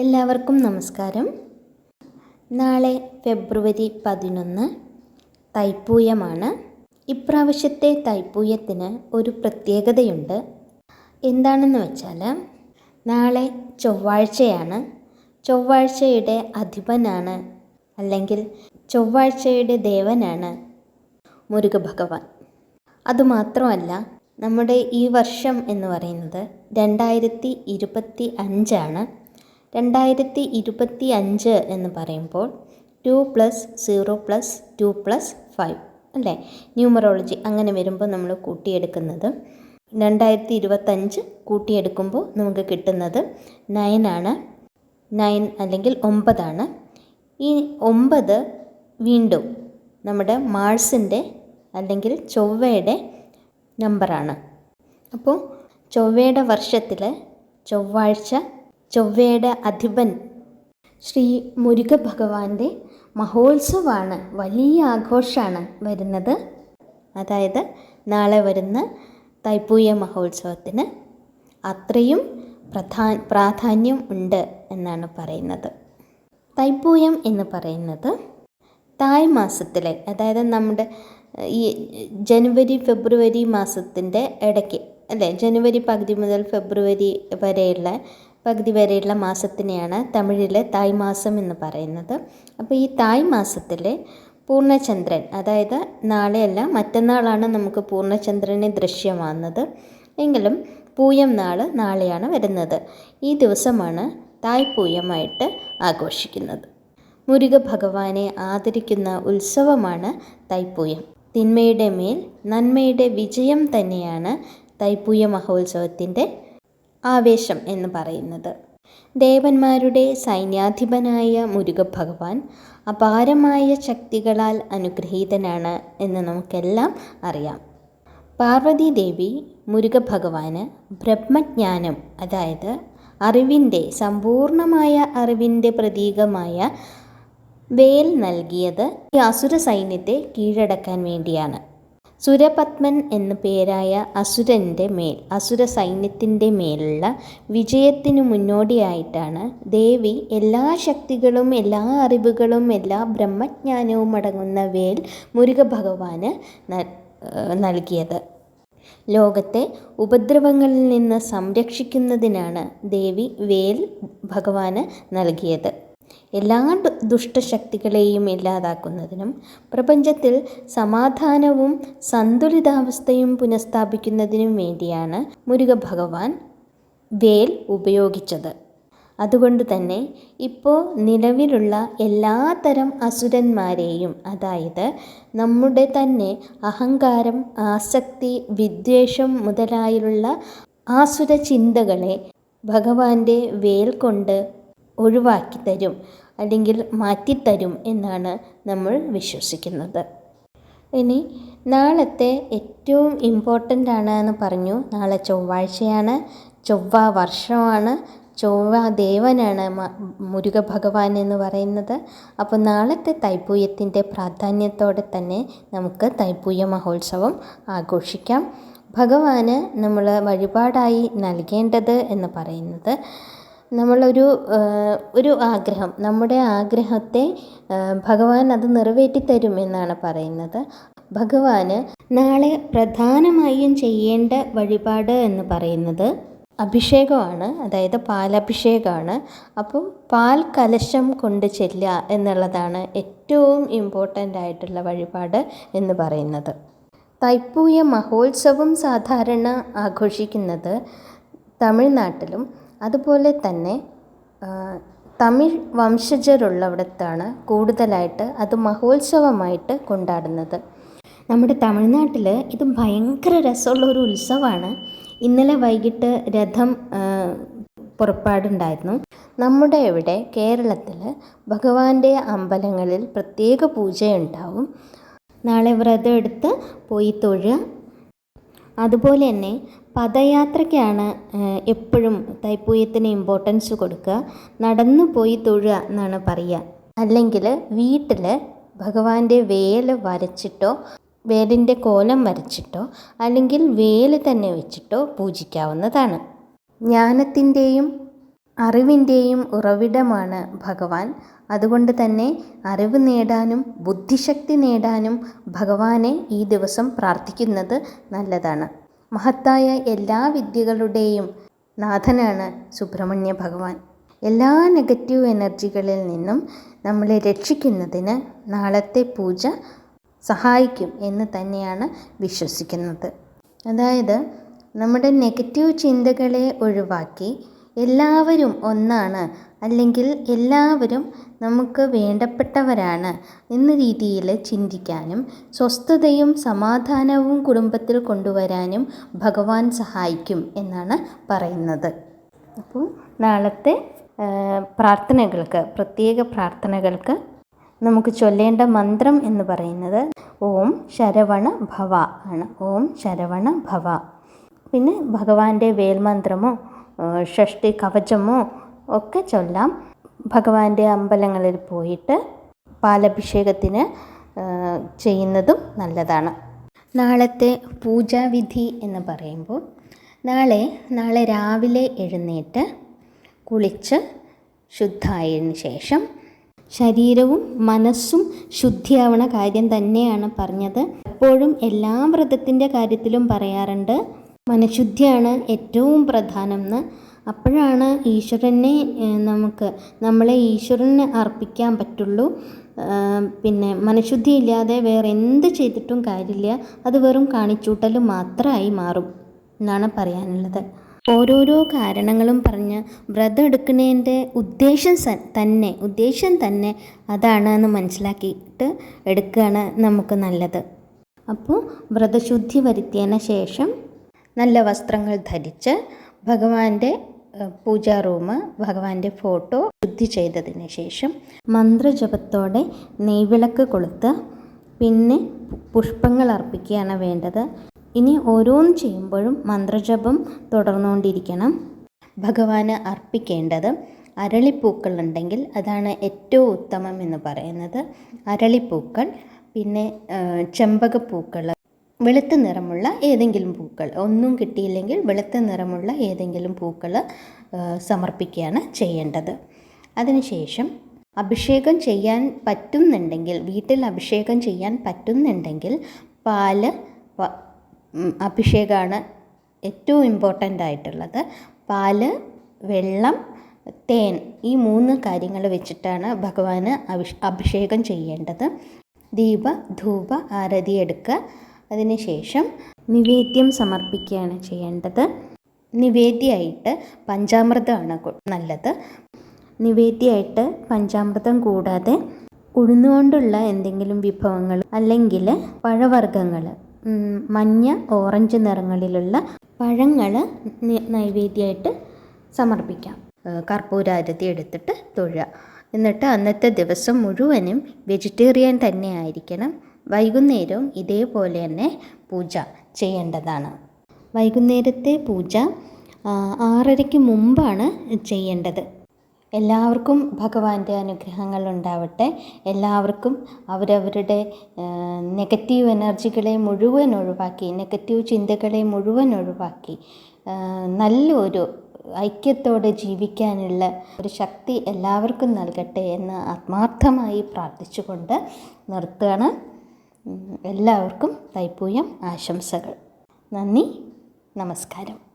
എല്ലാവർക്കും നമസ്കാരം. നാളെ ഫെബ്രുവരി പതിനൊന്ന് തൈപ്പൂയമാണ്. ഇപ്രാവശ്യത്തെ തൈപ്പൂയത്തിന് ഒരു പ്രത്യേകതയുണ്ട്. എന്താണെന്ന് വെച്ചാൽ നാളെ ചൊവ്വാഴ്ചയാണ്. ചൊവ്വാഴ്ചയുടെ അധിപനാണ് അല്ലെങ്കിൽ ചൊവ്വാഴ്ചയുടെ ദേവനാണ് മുരുക ഭഗവാൻ അതുമാത്രമല്ല നമ്മുടെ ഈ വർഷം എന്ന് പറയുന്നത് രണ്ടായിരത്തി ഇരുപത്തി അഞ്ചാണ്. രണ്ടായിരത്തി ഇരുപത്തി അഞ്ച് എന്ന് പറയുമ്പോൾ two plus zero plus two plus five അല്ലേ? ന്യൂമറോളജി അങ്ങനെ വരുമ്പോൾ നമ്മൾ കൂട്ടിയെടുക്കുന്നത്. രണ്ടായിരത്തി ഇരുപത്തഞ്ച് കൂട്ടിയെടുക്കുമ്പോൾ നമുക്ക് കിട്ടുന്നത് നയനാണ് നയൻ അല്ലെങ്കിൽ ഒമ്പതാണ് ഈ ഒമ്പത് വീണ്ടും നമ്മുടെ മാൾസിന്റെ അല്ലെങ്കിൽ ചൊവ്വയുടെ നമ്പറാണ് അപ്പോൾ ചൊവ്വയുടെ വർഷത്തിൽ ചൊവ്വാഴ്ച ചൊവ്വയുടെ അധിപൻ ശ്രീ മുരുക ഭഗവാന്റെ മഹോത്സവമാണ് വലിയ ആഘോഷമാണ് വരുന്നത്. അതായത് നാളെ വരുന്ന തൈപ്പൂയ മഹോത്സവത്തിന് അത്രയും പ്രധാ പ്രാധാന്യം ഉണ്ട് എന്നാണ് പറയുന്നത്. തൈപ്പൂയം എന്ന് പറയുന്നത് തായ് മാസത്തിലെ അതായത് നമ്മുടെ ഈ ജനുവരി ഫെബ്രുവരി മാസത്തിന്റെ ഇടയ്ക്ക് അല്ലേ ജനുവരി പകുതി മുതൽ ഫെബ്രുവരി വരെയുള്ള പകുതി വരെയുള്ള മാസത്തിനെയാണ് തമിഴിൽ തായ് മാസം എന്ന് പറയുന്നത്. അപ്പോൾ ഈ തായ് മാസത്തിലെ പൂർണചന്ദ്രൻ അതായത് നാളെയല്ല മറ്റന്നാളാണ് നമുക്ക് പൂർണചന്ദ്രനെ ദൃശ്യമാകുന്നത്. എങ്കിലും പൂയം നാൾ നാളെയാണ് വരുന്നത്. ഈ ദിവസമാണ് തായ് പൂയമായിട്ട് ആഘോഷിക്കുന്നത്. മുരുക ഭഗവാനെ ആദരിക്കുന്ന ഉത്സവമാണ് തൈപ്പൂയം തിന്മയുടെ മേൽ നന്മയുടെ വിജയം തന്നെയാണ് തൈപ്പൂയ മഹോത്സവത്തിന്റെ ആവേശം എന്ന് പറയുന്നത്. ദേവന്മാരുടെ സൈന്യാധിപനായ മുരുക ഭഗവാൻ അപാരമായ ശക്തികളാൽ അനുഗ്രഹീതനാണ് എന്ന് നമുക്കെല്ലാം അറിയാം. പാർവതി ദേവി മുരുക ഭഗവാന് ബ്രഹ്മജ്ഞാനം അതായത് അറിവിന്റെ സമ്പൂർണമായ അറിവിന്റെ പ്രതീകമായ വേൽ നൽകിയത് ഈ അസുര സൈന്യത്തെ കീഴടക്കാൻ വേണ്ടിയാണ്. സുരപത്മൻ എന്ന പേരായ അസുരന്റെ മേൽ അസുര സൈന്യത്തിന്റെ മേലുള്ള വിജയത്തിനു മുന്നോടിയായിട്ടാണ് ദേവി എല്ലാ ശക്തികളും എല്ലാ അറിവുകളും എല്ലാ ബ്രഹ്മജ്ഞാനവും അടങ്ങുന്ന വേൽ മുരുക ഭഗവാന് നൽകിയത്. ലോകത്തെ ഉപദ്രവങ്ങളിൽ നിന്ന് സംരക്ഷിക്കുന്നതിനാണ് ദേവി വേൽ ഭഗവാന് നൽകിയത്. എല്ലാ ദുഷ്ടശക്തികളെയും ഇല്ലാതാക്കുന്നതിനും പ്രപഞ്ചത്തിൽ സമാധാനവും സന്തുലിതാവസ്ഥയും പുനഃസ്ഥാപിക്കുന്നതിനും വേണ്ടിയാണ് മുരുക ഭഗവാൻ വേൽ ഉപയോഗിച്ചത്. അതുകൊണ്ട് തന്നെ ഇപ്പോൾ നിലവിലുള്ള എല്ലാതരം അസുരന്മാരെയും അതായത് നമ്മുടെ തന്നെ അഹങ്കാരം ആസക്തി വിദ്വേഷം മുതലായുള്ള ആസുര ചിന്തകളെ ഭഗവാന്റെ വേൽ കൊണ്ട് ഒഴിവാക്കി തരും അല്ലെങ്കിൽ മാറ്റിത്തരും എന്നാണ് നമ്മൾ വിശ്വസിക്കുന്നത്. ഇനി നാളത്തെ ഏറ്റവും ഇമ്പോർട്ടന്റ് ആണ് എന്ന് പറഞ്ഞു. നാളെ ചൊവ്വാഴ്ചയാണ് ചൊവ്വ വർഷമാണ് ചൊവ്വ ദേവനാണ് മുരുക ഭഗവാൻ എന്ന് പറയുന്നത്. അപ്പോൾ നാളത്തെ തൈപ്പൂയത്തിന്റെ പ്രാധാന്യത്തോടെ തന്നെ നമുക്ക് തൈപ്പൂയ മഹോത്സവം ആഘോഷിക്കാം. ഭഗവാന് നമ്മൾ വഴിപാടായി നൽകേണ്ടത് എന്ന് പറയുന്നത് നമ്മളൊരു ഒരു ആഗ്രഹം. നമ്മുടെ ആഗ്രഹത്തെ ഭഗവാൻ അത് നിറവേറ്റി തരും എന്നാണ് പറയുന്നത്. ഭഗവാന് നാളെ പ്രധാനമായും ചെയ്യേണ്ട വഴിപാട് എന്ന് പറയുന്നത് അഭിഷേകമാണ് അതായത് പാലഭിഷേകമാണ്. അപ്പോൾ പാൽ കലശം കൊണ്ട് ചെല്ലുക എന്നുള്ളതാണ് ഏറ്റവും ഇമ്പോർട്ടന്റ് ആയിട്ടുള്ള വഴിപാട് എന്ന് പറയുന്നത്. തൈപ്പൂയ മഹോത്സവം സാധാരണ ആഘോഷിക്കുന്നത് തമിഴ്നാട്ടിലും അതുപോലെ തന്നെ തമിഴ് വംശജരുള്ളവിടത്താണ് കൂടുതലായിട്ട് അത് മഹോത്സവമായിട്ട് കൊണ്ടാടുന്നത്. നമ്മുടെ തമിഴ്നാട്ടിൽ ഇത് ഭയങ്കര രസമുള്ള ഒരു ഉത്സവമാണ്. ഇന്നലെ വൈകിട്ട് രഥം പുറപ്പാടുണ്ടായിരുന്നു. നമ്മുടെ ഇവിടെ കേരളത്തിൽ ഭഗവാന്റെ അമ്പലങ്ങളിൽ പ്രത്യേക പൂജയുണ്ടാവും. നാളെ വ്രതം എടുത്ത് പോയി തൊഴുക. അതുപോലെ തന്നെ പദയാത്രയ്ക്കാണ് എപ്പോഴും തൈപ്പൂയത്തിന് ഇമ്പോർട്ടൻസ് കൊടുക്കുക. നടന്നു പോയി തൊഴുക എന്നാണ് പറയുക. അല്ലെങ്കിൽ വീട്ടിൽ ഭഗവാന്റെ വേല വരച്ചിട്ടോ വേലിന്റെ കോലം വരച്ചിട്ടോ അല്ലെങ്കിൽ വേൽ തന്നെ വെച്ചിട്ടോ പൂജിക്കാവുന്നതാണ്. ജ്ഞാനത്തിന്റെയും അറിവിന്റെയും ഉറവിടമാണ് ഭഗവാൻ. അതുകൊണ്ട് തന്നെ അറിവ് നേടാനും ബുദ്ധിശക്തി നേടാനും ഭഗവാനെ ഈ ദിവസം പ്രാർത്ഥിക്കുന്നത് നല്ലതാണ്. മഹത്തായ എല്ലാ വിദ്യകളുടെയും നാഥനാണ് സുബ്രഹ്മണ്യ ഭഗവാൻ. എല്ലാ നെഗറ്റീവ് എനർജികളിൽ നിന്നും നമ്മളെ രക്ഷിക്കുന്നതിന് നാളത്തെ പൂജ സഹായിക്കും എന്ന് തന്നെയാണ് വിശ്വസിക്കുന്നത്. അതായത് നമ്മുടെ നെഗറ്റീവ് ചിന്തകളെ ഒഴിവാക്കി എല്ലാവരും ഒന്നാണ് അല്ലെങ്കിൽ എല്ലാവരും നമുക്ക് വേണ്ടപ്പെട്ടവരാണ് എന്ന രീതിയിൽ ചിന്തിക്കാനും സ്വസ്ഥതയും സമാധാനവും കുടുംബത്തിൽ കൊണ്ടുവരാനും ഭഗവാൻ സഹായിക്കും എന്നാണ് പറയുന്നത്. അപ്പോൾ നാളത്തെ പ്രാർത്ഥനകൾക്ക് പ്രത്യേക പ്രാർത്ഥനകൾക്ക് നമുക്ക് ചൊല്ലേണ്ട മന്ത്രം എന്ന് പറയുന്നത് ഓം ശരവണ ഭവ ആണ്. ഓം ശരവണ ഭവ. പിന്നെ ഭഗവാന്റെ വേൽമന്ത്രമോ ഷഷ്ടി കവചമോ ഒക്കെ ചൊല്ലാം. ഭഗവാന്റെ അമ്പലങ്ങളിൽ പോയിട്ട് പാലഭിഷേകത്തിന് ചെയ്യുന്നതും നല്ലതാണ്. നാളത്തെ പൂജാവിധി എന്ന് പറയുമ്പോൾ നാളെ നാളെ രാവിലെ എഴുന്നേറ്റ് കുളിച്ച് ശുദ്ധമായതിനു ശേഷം ശരീരവും മനസ്സും ശുദ്ധിയാവണ കാര്യം തന്നെയാണ് പറഞ്ഞത്. എപ്പോഴും എല്ലാ വ്രതത്തിന്റെ കാര്യത്തിലും പറയാറുണ്ട് മനഃശുദ്ധിയാണ് ഏറ്റവും പ്രധാനം എന്ന്. അപ്പോഴാണ് ഈശ്വരനെ നമുക്ക് നമ്മളെ ഈശ്വരന് അർപ്പിക്കാൻ പറ്റുള്ളൂ. പിന്നെ മനഃശുദ്ധി ഇല്ലാതെ വേറെ എന്ത് ചെയ്തിട്ടും കാര്യമില്ല. അത് വെറും കാണിച്ചൂട്ടൽ മാത്രമായി മാറും എന്നാണ് പറയാനുള്ളത്. ഓരോരോ കാരണങ്ങളും പറഞ്ഞ് വ്രതം എടുക്കുന്നതിന്റെ ഉദ്ദേശം തന്നെ ഉദ്ദേശം തന്നെ അതാണ് എന്ന് മനസ്സിലാക്കിയിട്ട് എടുക്കുകയാണ് നമുക്ക് നല്ലത്. അപ്പോൾ വ്രതശുദ്ധി വരുത്തിയതിന് ശേഷം നല്ല വസ്ത്രങ്ങൾ ധരിച്ച് ഭഗവാന്റെ പൂജാ റൂം ഭഗവാന്റെ ഫോട്ടോ ശുദ്ധി ചെയ്തതിന് ശേഷം മന്ത്രജപത്തോടെ നെയ്വിളക്ക് കൊളുത്ത് പിന്നെ പുഷ്പങ്ങൾ അർപ്പിക്കുകയാണ് വേണ്ടത്. ഇനി ഓരോന്ന് ചെയ്യുമ്പോഴും മന്ത്രജപം തുടർന്നുകൊണ്ടിരിക്കണം. ഭഗവാന് അർപ്പിക്കേണ്ടത് അരളിപ്പൂക്കൾ ഉണ്ടെങ്കിൽ അതാണ് ഏറ്റവും ഉത്തമം എന്ന് പറയുന്നത്. അരളിപ്പൂക്കൾ പിന്നെ ചെമ്പകപ്പൂക്കൾ വെളുത്ത നിറമുള്ള ഏതെങ്കിലും പൂക്കൾ. ഒന്നും കിട്ടിയില്ലെങ്കിൽ വെളുത്ത നിറമുള്ള ഏതെങ്കിലും പൂക്കൾ സമർപ്പിക്കുകയാണ് ചെയ്യേണ്ടത്. അതിനുശേഷം അഭിഷേകം ചെയ്യാൻ പറ്റുന്നുണ്ടെങ്കിൽ വീട്ടിൽ അഭിഷേകം ചെയ്യാൻ പറ്റുന്നുണ്ടെങ്കിൽ പാൽ അഭിഷേകമാണ് ഏറ്റവും ഇമ്പോർട്ടന്റ് ആയിട്ടുള്ളത്. പാൽ വെള്ളം തേൻ ഈ മൂന്ന് കാര്യങ്ങൾ വെച്ചിട്ടാണ് ഭഗവാന് അഭിഷേകം ചെയ്യേണ്ടത്. ദീപ ധൂപ ആരതി എടുക്കുക. അതിനുശേഷം നിവേദ്യം സമർപ്പിക്കുകയാണ് ചെയ്യേണ്ടത്. നിവേദ്യമായിട്ട് പഞ്ചാമൃതമാണ് നല്ലത്. നിവേദ്യമായിട്ട് പഞ്ചാമൃതം കൂടാതെ ഉഴുന്നുകൊണ്ടുള്ള എന്തെങ്കിലും വിഭവങ്ങൾ അല്ലെങ്കിൽ പഴവർഗങ്ങൾ മഞ്ഞ ഓറഞ്ച് നിറങ്ങളിലുള്ള പഴങ്ങൾ നൈവേദ്യമായിട്ട് സമർപ്പിക്കാം. കർപ്പൂരാരതി എടുത്തിട്ട് തൊഴുക. എന്നിട്ട് അന്നത്തെ ദിവസം മുഴുവനും വെജിറ്റേറിയൻ തന്നെ ആയിരിക്കണം. വൈകുന്നേരവും ഇതേപോലെ തന്നെ പൂജ ചെയ്യേണ്ടതാണ്. വൈകുന്നേരത്തെ പൂജ ആറരയ്ക്ക് മുമ്പാണ് ചെയ്യേണ്ടത്. എല്ലാവർക്കും ഭഗവാന്റെ അനുഗ്രഹങ്ങൾ ഉണ്ടാവട്ടെ. എല്ലാവർക്കും അവരവരുടെ നെഗറ്റീവ് എനർജികളെ മുഴുവൻ ഒഴിവാക്കി നെഗറ്റീവ് ചിന്തകളെ മുഴുവൻ ഒഴിവാക്കി നല്ലൊരു ഐക്യത്തോടെ ജീവിക്കാനുള്ള ഒരു ശക്തി എല്ലാവർക്കും നൽകട്ടെ എന്ന് ആത്മാർത്ഥമായി പ്രാർത്ഥിച്ചുകൊണ്ട് നിർത്തുകയാണ്. എല്ലാവർക്കും തൈപ്പൂയം ആശംസകൾ. നന്ദി നമസ്കാരം.